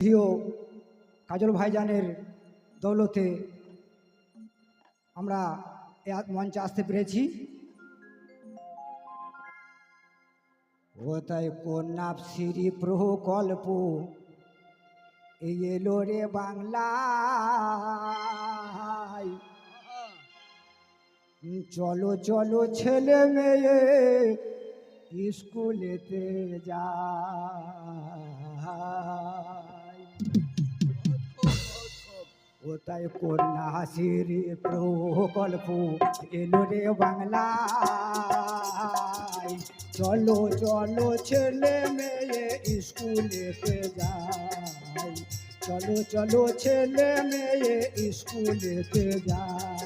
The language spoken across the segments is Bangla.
প্রিয় কাজল ভাইজানের দৌলতে আমরা মঞ্চে আসতে পেরেছি। ও তাই কন্যা শ্রী প্রকল্প? এই এলো রে উম, চলো চলো ছেলে মেয়ে স্কুলেতে যায় তাই কন্যা হাসির প্রকল্প? এলো রে বাংলায়। চলো চলো ছেলে মেয়ে স্কুলেতে যাই চলো চলো ছেলে মেয়ে স্কুলেতে যায়।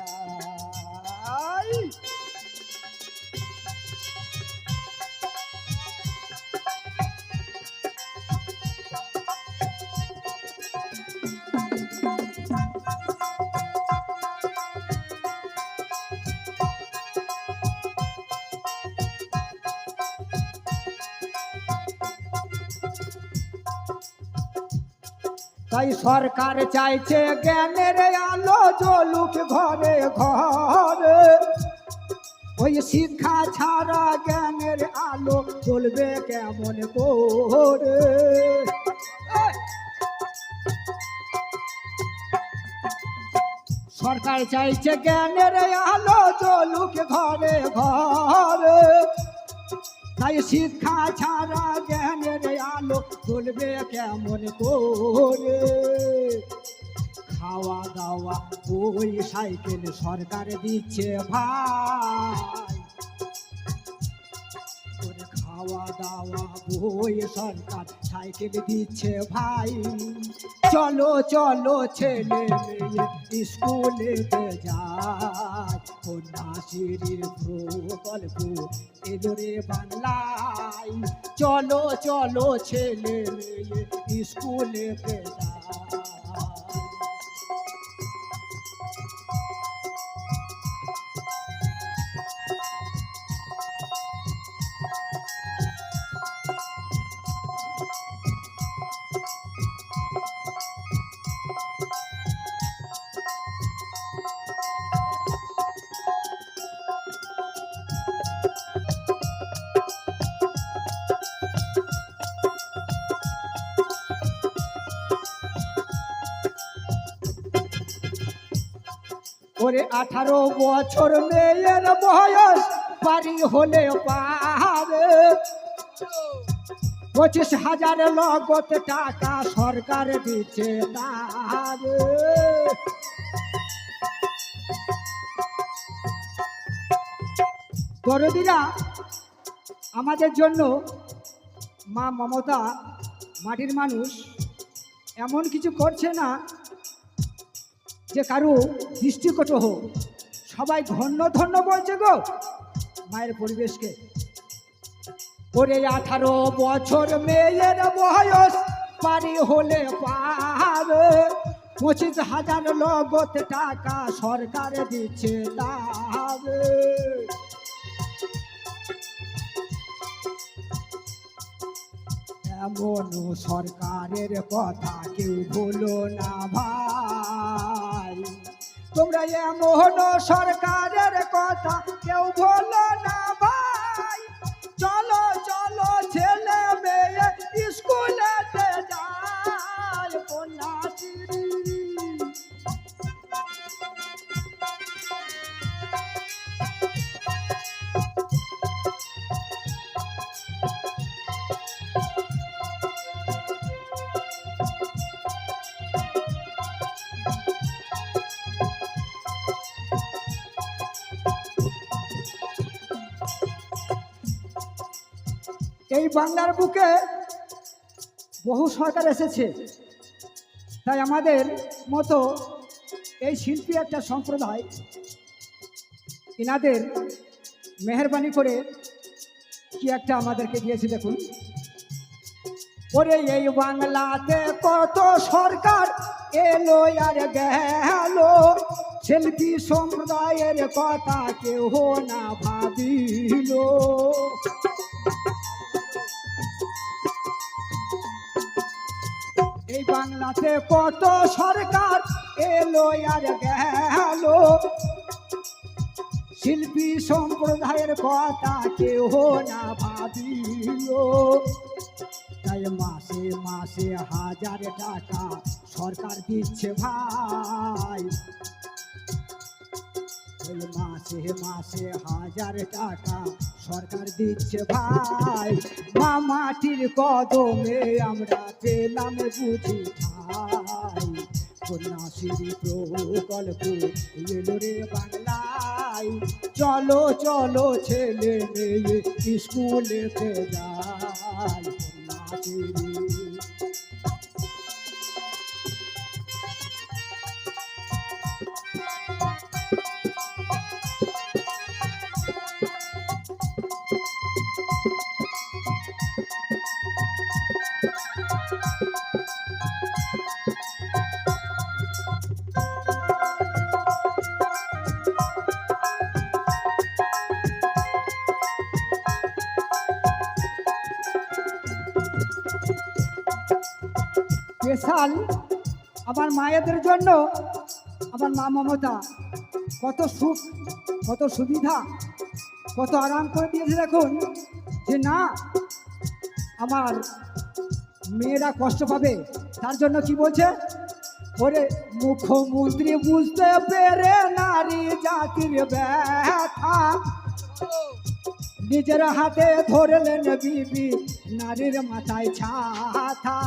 তাই সরকার চাইছে জ্ঞানের আলো জলুক ঘরে ঘরে। ওই শিক্ষা ছাড়া জ্ঞানের আলো চলবে কেমন করে? সরকার চাইছে জ্ঞানের আলো চলুক ঘরে ঘরে। তাই শিক্ষা ছাড়া জ্ঞানের আলো চলবে কেমন করে? খাওয়া দাওয়া, ওই সাইকেল সরকার দিচ্ছে ভাই। খাওয়া দাওয়া বই, সরকার, সাইকেল দিচ্ছে ভাই। চলো চলো, ছেলে মেয়ে স্কুলেতে যায় প্রকল্প এলো রে বাংলায়। চলো চলো, ছেলে মেয়ে স্কুলেতে যায় ওরে আঠারো বছর মেয়ের বয়স, বাড়ি হলে পারে পঁচিশ হাজার লগত টাকা সরকার দিচ্ছে দরদিরা, আমাদের জন্য মা মমতা মাটির মানুষ এমন কিছু করছে না যে কারও দৃষ্টিকট হোক, সবাই ধন্য ধন্য বলছে গো মায়ের পরিবেশকে। ওরে আঠারো বছর মেয়ের বয়স পারি হলে পাবে পঁচিশ হাজার লগত টাকা সরকার দিচ্ছে তাবে এমন সরকারের কথা কেউ ভুলো না ভাই। তোমরা এমন সরকারের কথা কেউ ভুলো এই বাংলার বুকে বহু সরকার এসেছে। তাই আমাদের মতো এই শিল্পী একটা সম্প্রদায়, এনাদের মেহরবানি করে কি একটা আমাদেরকে দিয়েছে দেখুন। ওরে এই বাংলাতে কত সরকার এলো আর গেল। শিল্পী সম্প্রদায়ের কথা কেউ না ভাবিল। এই বাংলাতে কত সরকার এলো আর গেল। শিল্পী সম্প্রদায়ের কথা কেহ না ভাবিল। তাই মাসে মাসে হাজার টাকা সরকার দিচ্ছে ভাই। ওই মাসে মাসে হাজার টাকা সরকার দিচ্ছে ভাই। মা মাটির কদমে আমরা পেলাম বুঝি ঠাই কন্যাশ্রী প্রকল্প এলো রে বাংলায়। চলো চলো ছেলে মেয়ে স্কুলেতে যায় স্পেশাল। আমার মায়েদের জন্য আমার মা মমতা, কত সুখ, কত সুবিধা, কত আরাম করে দিয়েছে দেখুন, যে না, আমার মেয়েরা কষ্ট পাবে, তার জন্য কি বলছে? ওরে মুখ্যমন্ত্রী বুঝতে পেরে নারী জাতির ব্যথা। নিজের হাতে ধরলেন বিবি, নারীর মাথায় ছাতা।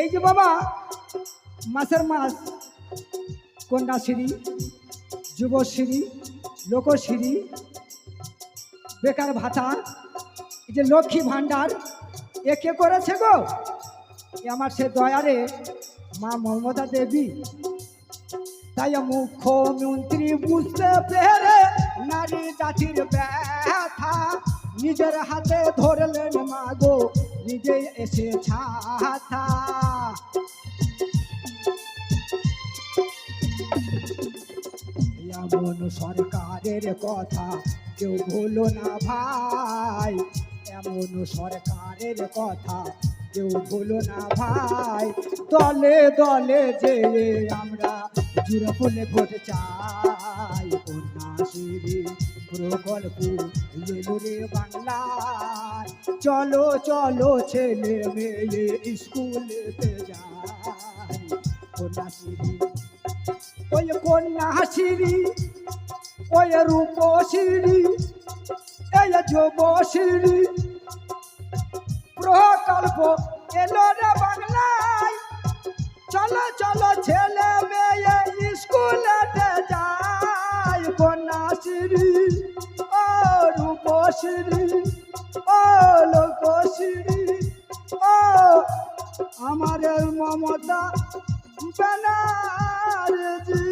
এই যে বাবা মাসের মাস কন্যাশ্রী যুবশ্রী লোকশ্রী বেকার ভাতা, এই যে লক্ষ্মী ভাণ্ডার, এ কে করেছে গো? আমার সে দয়ারে মা মমতা দেবী। তাই মুখ্যমন্ত্রী বুঝতে পেরে নারী জাতির ব্যথা নিজের হাতে ধরলেন মাগো। নিজে এসে ছাতা। এমন সরকারের কথা কেউ ভুলো না ভাই। এমন সরকারের কথা কেউ ভুলো না ভাই। দলে দলে যে আমরা জুড়ে ভোট চাই। কন্যাশ্রী প্রকল্প বাংলায়। চলো চলো ছেলে মেয়ে, স্কুলেতে যায় কন্যাশ্রী, ওই কন্যাশ্রী, ওই রূপশ্রী, এই যুবশ্রী। প্রকল্প এলো রে বাংলায়। চলো চলো ছেলে মেয়ে, স্কুলেতে যায় কন্যাশ্রী, ও রূপশ্রী। আমার মমতা ব্যানার্জি